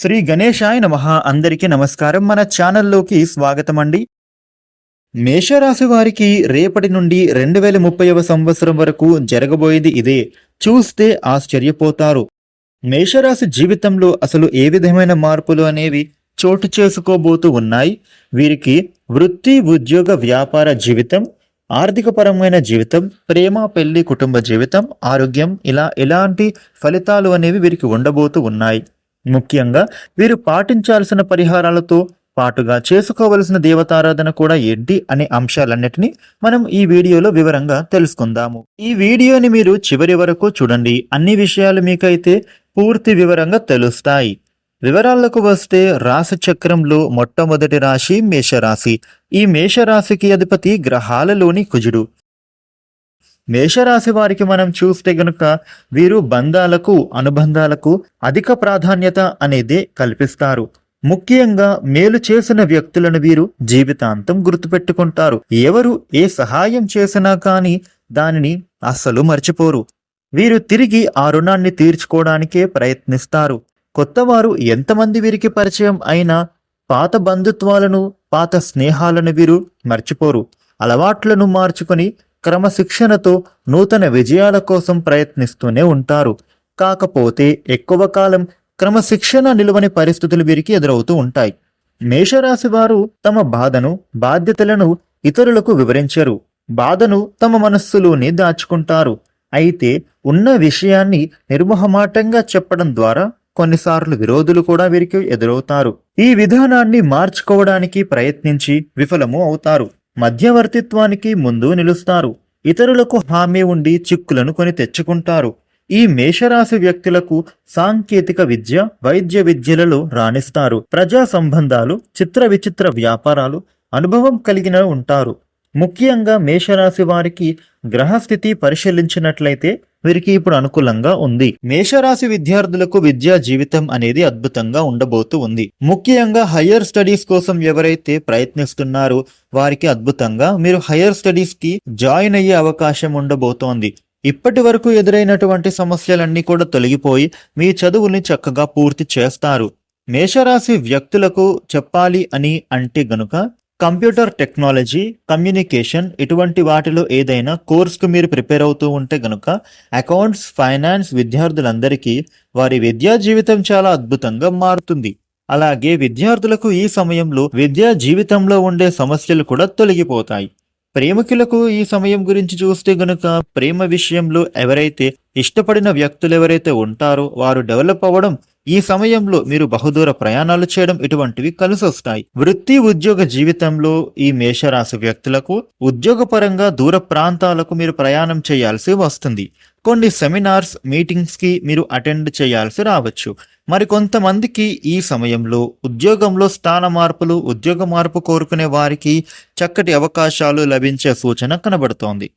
శ్రీ గణేశాయ నమ. అందరికీ నమస్కారం. మన ఛానల్లోకి స్వాగతం అండి మేషరాశి వారికి రేపటి నుండి రెండు వేల ముప్పైవ సంవత్సరం వరకు జరగబోయేది ఇదే. చూస్తే ఆశ్చర్యపోతారు. మేషరాశి జీవితంలో అసలు ఏ విధమైన మార్పులు అనేవి చోటు చేసుకోబోతూ ఉన్నాయి. వీరికి వృత్తి ఉద్యోగ వ్యాపార జీవితం ఆర్థికపరమైన జీవితం ప్రేమ పెళ్ళి కుటుంబ జీవితం ఆరోగ్యం ఇలా ఎలాంటి ఫలితాలు అనేవి వీరికి ఉండబోతూ ఉన్నాయి. ముఖ్యంగా వీరు పాటించాల్సిన పరిహారాలతో పాటుగా చేసుకోవలసిన దేవతారాధన కూడా ఏంటి అనే అంశాలన్నిటినీ మనం ఈ వీడియోలో వివరంగా తెలుసుకుందాము. ఈ వీడియోని మీరు చివరి వరకు చూడండి. అన్ని విషయాలు మీకైతే పూర్తి వివరంగా తెలుస్తాయి. వివరాలకు వస్తే రాశి చక్రంలో మొట్టమొదటి రాశి మేషరాశి. ఈ మేషరాశికి అధిపతి గ్రహాలలోని కుజుడు. మేషరాశి వారికి మనం చూస్తే గనుక వీరు బంధాలకు అనుబంధాలకు అధిక ప్రాధాన్యత అనేది కల్పిస్తారు. ముఖ్యంగా మేలు చేసిన వ్యక్తులను వీరు జీవితాంతం గుర్తుపెట్టుకుంటారు. ఎవరు ఏ సహాయం చేసినా కానీ దానిని అస్సలు మర్చిపోరు. వీరు తిరిగి ఆ రుణాన్ని తీర్చుకోవడానికే ప్రయత్నిస్తారు. కొత్తవారు ఎంతమంది వీరికి పరిచయం అయినా పాత బంధుత్వాలను పాత స్నేహాలను వీరు మర్చిపోరు. అలవాట్లను మార్చుకొని క్రమశిక్షణతో నూతన విజయాల కోసం ప్రయత్నిస్తూనే ఉంటారు. కాకపోతే ఎక్కువ కాలం క్రమశిక్షణ నిలువని పరిస్థితులు వీరికి ఎదురవుతూ ఉంటాయి. మేషరాశి వారు తమ బాధను బాధ్యతలను ఇతరులకు వివరించరు. బాధను తమ మనస్సులోనే దాచుకుంటారు. అయితే ఉన్న విషయాన్ని నిర్మోహమాటంగా చెప్పడం ద్వారా కొన్నిసార్లు విరోధులు కూడా వీరికి ఎదురవుతారు. ఈ విధానాన్ని మార్చుకోవడానికి ప్రయత్నించి విఫలము అవుతారు. మధ్యవర్తిత్వానికి ముందు నిలుస్తారు. ఇతరులకు హామీ ఉండి చిక్కులను కొని తెచ్చుకుంటారు. ఈ మేషరాశి వ్యక్తులకు సాంకేతిక విద్య వైద్య విద్యలలో రాణిస్తారు. ప్రజా సంబంధాలు చిత్ర విచిత్ర వ్యాపారాలు అనుభవం కలిగిన ఉంటారు. ముఖ్యంగా మేషరాశి వారికి గ్రహస్థితి పరిశీలించినట్లయితే వీరికి ఇప్పుడు అనుకూలంగా ఉంది. మేషరాశి విద్యార్థులకు విద్యా జీవితం అనేది అద్భుతంగా ఉండబోతూ ఉంది. ముఖ్యంగా హయ్యర్ స్టడీస్ కోసం ఎవరైతే ప్రయత్నిస్తున్నారో వారికి అద్భుతంగా మీరు హయ్యర్ స్టడీస్కి జాయిన్ అయ్యే అవకాశం ఉండబోతోంది. ఇప్పటి వరకు ఎదురైనటువంటి సమస్యలన్నీ కూడా తొలగిపోయి మీ చదువుల్ని చక్కగా పూర్తి చేస్తారు. మేషరాశి వ్యక్తులకు చెప్పాలి అని అంటే గనుక కంప్యూటర్ టెక్నాలజీ కమ్యూనికేషన్ ఇటువంటి వాటిలో ఏదైనా కోర్సుకు మీరు ప్రిపేర్ అవుతూ ఉంటే గనుక అకౌంట్స్ ఫైనాన్స్ విద్యార్థులందరికీ వారి విద్యా జీవితం చాలా అద్భుతంగా మారుతుంది. అలాగే విద్యార్థులకు ఈ సమయంలో విద్యా జీవితంలో ఉండే సమస్యలు కూడా తొలగిపోతాయి. ప్రేమికులకు ఈ సమయం గురించి చూస్తే గనుక ప్రేమ విషయంలో ఎవరైతే ఇష్టపడిన వ్యక్తులు ఎవరైతే ఉంటారో వారు డెవలప్ అవ్వడం ఈ సమయంలో మీరు బహుదూర ప్రయాణాలు చేయడం ఇటువంటివి కలిసొస్తాయి. వృత్తి ఉద్యోగ జీవితంలో ఈ మేషరాశి వ్యక్తులకు ఉద్యోగపరంగా దూర ప్రాంతాలకు మీరు ప్రయాణం చేయాల్సి వస్తుంది. కొన్ని సెమినార్స్ మీటింగ్స్కి మీరు అటెండ్ చేయాల్సి రావచ్చు. మరి కొంతమందికి ఈ సమయంలో ఉద్యోగంలో స్థాన మార్పులు ఉద్యోగ మార్పు కోరుకునే వారికి చక్కటి అవకాశాలు లభించే సూచన కనబడుతోంది.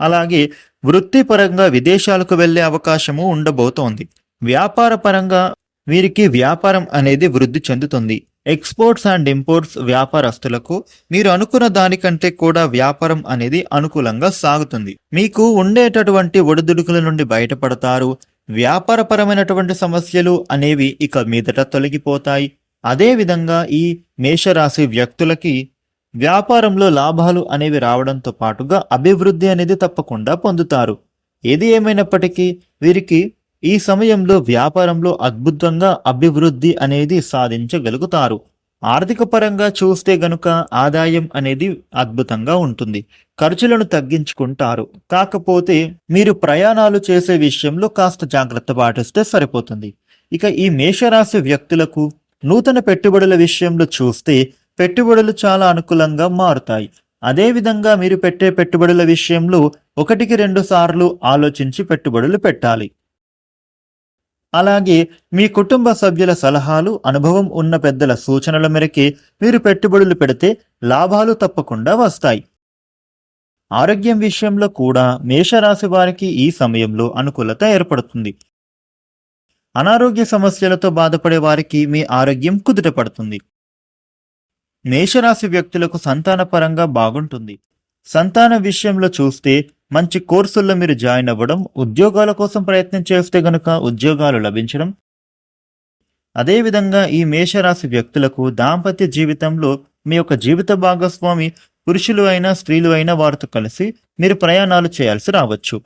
అలాగే వృత్తిపరంగా విదేశాలకు వెళ్ళే అవకాశము ఉండబోతోంది. వ్యాపార పరంగా వీరికి వ్యాపారం అనేది వృద్ధి చెందుతుంది. ఎక్స్పోర్ట్స్ అండ్ ఇంపోర్ట్స్ వ్యాపారస్తులకు మీరు అనుకున్న దానికంటే కూడా వ్యాపారం అనేది అనుకూలంగా సాగుతుంది. మీకు ఉండేటటువంటి ఒడిదుడుకుల నుండి బయటపడతారు. వ్యాపారపరమైనటువంటి సమస్యలు అనేవి ఇక మీదట తొలగిపోతాయి. అదేవిధంగా ఈ మేషరాశి వ్యక్తులకి వ్యాపారంలో లాభాలు అనేవి రావడంతో పాటుగా అభివృద్ధి అనేది తప్పకుండా పొందుతారు. ఏది ఏమైనప్పటికీ వీరికి ఈ సమయంలో వ్యాపారంలో అద్భుతంగా అభివృద్ధి అనేది సాధించగలుగుతారు. ఆర్థిక పరంగా చూస్తే గనుక ఆదాయం అనేది అద్భుతంగా ఉంటుంది. ఖర్చులను తగ్గించుకుంటారు. కాకపోతే మీరు ప్రయాణాలు చేసే విషయంలో కాస్త జాగ్రత్త పాటిస్తే సరిపోతుంది. ఇక ఈ మేషరాశి వ్యక్తులకు నూతన పెట్టుబడుల విషయంలో చూస్తే పెట్టుబడులు చాలా అనుకూలంగా మారుతాయి. అదేవిధంగా మీరు పెట్టే పెట్టుబడుల విషయంలో ఒకటికి రెండు సార్లు ఆలోచించి పెట్టుబడులు పెట్టాలి. అలాగే మీ కుటుంబ సభ్యుల సలహాలు అనుభవం ఉన్న పెద్దల సూచనల మేరకే మీరు పెట్టుబడులు పెడితే లాభాలు తప్పకుండా వస్తాయి. ఆరోగ్యం విషయంలో కూడా మేషరాశి వారికి ఈ సమయంలో అనుకూలత ఏర్పడుతుంది. అనారోగ్య సమస్యలతో బాధపడే వారికి మీ ఆరోగ్యం కుదుట పడుతుంది. మేషరాశి వ్యక్తులకు సంతానపరంగా బాగుంటుంది. సంతాన విషయంలో చూస్తే మంచి కోర్సుల్లో మీరు జాయిన్ అవ్వడం ఉద్యోగాల కోసం ప్రయత్నం చేస్తే గనుక ఉద్యోగాలు లభించడం. అదేవిధంగా ఈ మేషరాశి వ్యక్తులకు దాంపత్య జీవితంలో మీ యొక్క జీవిత భాగస్వామి పురుషులు అయినా స్త్రీలు అయినా వారితో కలిసి మీరు ప్రయాణాలు చేయాల్సి రావచ్చు.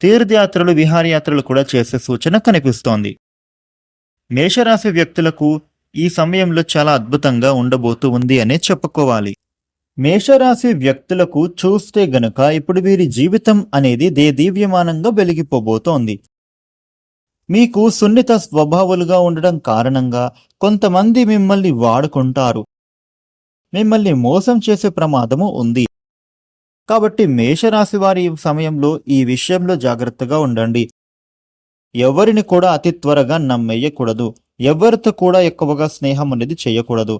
తీర్థయాత్రలు విహారయాత్రలు కూడా చేసే సూచన కనిపిస్తోంది. మేషరాశి వ్యక్తులకు ఈ సమయంలో చాలా అద్భుతంగా ఉండబోతూ ఉంది అనే చెప్పుకోవాలి. మేషరాశి వ్యక్తులకు చూస్తే గనుక ఇప్పుడు వీరి జీవితం అనేది దేదీవ్యమానంగా వెలిగిపోబోతోంది. మీకు సున్నిత స్వభావాలుగా ఉండడం కారణంగా కొంతమంది మిమ్మల్ని వాడుకుంటారు. మిమ్మల్ని మోసం చేసే ప్రమాదము ఉంది. కాబట్టి మేషరాశి వారి సమయంలో ఈ విషయంలో జాగ్రత్తగా ఉండండి. ఎవరిని కూడా అతి త్వరగా నమ్మేయకూడదు. ఎవరితో కూడా ఎక్కువగా స్నేహం అనేది చేయకూడదు.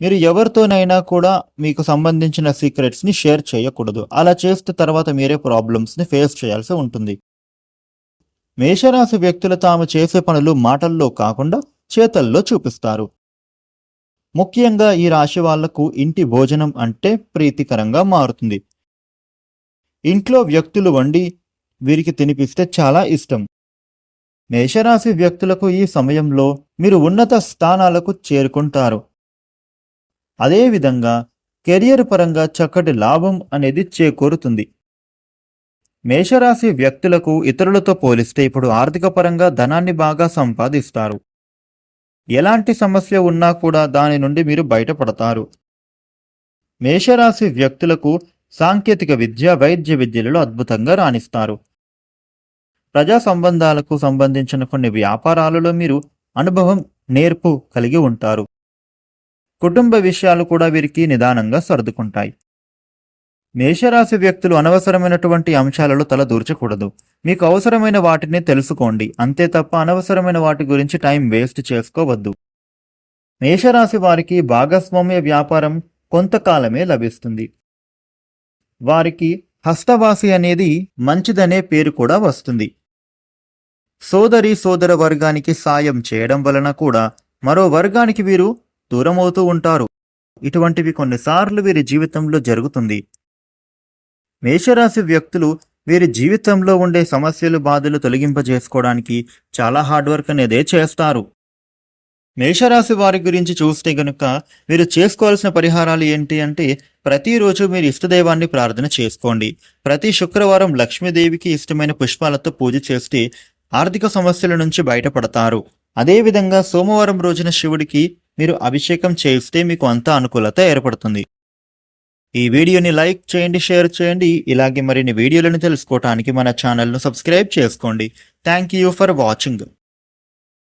మీరు ఎవరితోనైనా కూడా మీకు సంబంధించిన సీక్రెట్స్ని షేర్ చేయకూడదు. అలా చేస్తే తర్వాత మీరే ప్రాబ్లమ్స్ని ఫేస్ చేయాల్సి ఉంటుంది. మేషరాశి వ్యక్తులు తాము చేసే పనులు మాటల్లో కాకుండా చేతల్లో చూపిస్తారు. ముఖ్యంగా ఈ రాశి వాళ్ళకు ఇంటి భోజనం అంటే ప్రీతికరంగా మారుతుంది. ఇంట్లో వ్యక్తులు వండి వీరికి తినిపిస్తే చాలా ఇష్టం. మేషరాశి వ్యక్తులకు ఈ సమయంలో మీరు ఉన్నత స్థానాలకు చేరుకుంటారు. అదేవిధంగా కెరియర్ పరంగా చక్కటి లాభం అనేది చేకూరుతుంది. మేషరాశి వ్యక్తులకు ఇతరులతో పోలిస్తే ఇప్పుడు ఆర్థిక పరంగా ధనాన్ని బాగా సంపాదిస్తారు. ఎలాంటి సమస్య ఉన్నా కూడా దాని నుండి మీరు బయటపడతారు. మేషరాశి వ్యక్తులకు సాంకేతిక విద్య వైద్య విద్యలలో అద్భుతంగా రాణిస్తారు. ప్రజా సంబంధాలకు సంబంధించిన కొన్ని వ్యాపారాలలో మీరు అనుభవం నేర్పు కలిగి ఉంటారు. కుటుంబ విషయాలు కూడా వీరికి నిదానంగా సర్దుకుంటాయి. మేషరాశి వ్యక్తులు అనవసరమైనటువంటి అంశాలలో తల దూర్చకూడదు. మీకు అవసరమైన వాటిని తెలుసుకోండి. అంతే తప్ప అనవసరమైన వాటి గురించి టైం వేస్ట్ చేసుకోవద్దు. మేషరాశి వారికి భాగస్వామ్య వ్యాపారం కొంతకాలమే లభిస్తుంది. వారికి హస్తవాసి అనేది మంచిదనే పేరు కూడా వస్తుంది. సోదరి సోదర వర్గానికి సాయం చేయడం వలన కూడా మరో వర్గానికి వీరు దూరమవుతూ ఉంటారు. ఇటువంటివి కొన్నిసార్లు వీరి జీవితంలో జరుగుతుంది. మేషరాశి వ్యక్తులు వీరి జీవితంలో ఉండే సమస్యలు బాధలు తొలగింపజేసుకోవడానికి చాలా హార్డ్ వర్క్ అనేదే చేస్తారు. మేషరాశి వారి గురించి చూస్తే గనుక మీరు చేసుకోవాల్సిన పరిహారాలు ఏంటి అంటే ప్రతిరోజు మీరు ఇష్టదైవాన్ని ప్రార్థన చేసుకోండి. ప్రతి శుక్రవారం లక్ష్మీదేవికి ఇష్టమైన పుష్పాలతో పూజ చేస్తే ఆర్థిక సమస్యల నుంచి బయటపడతారు. అదేవిధంగా సోమవారం రోజున శివుడికి మీరు అభిషేకం చేస్తే మీకు అంతా అనుకూలత ఏర్పడుతుంది. ఈ వీడియోని లైక్ చేయండి షేర్ చేయండి. ఇలాగే మరిన్ని వీడియోలను తెలుసుకోవటానికి మన ఛానల్ను సబ్స్క్రైబ్ చేసుకోండి. Thank you for watching.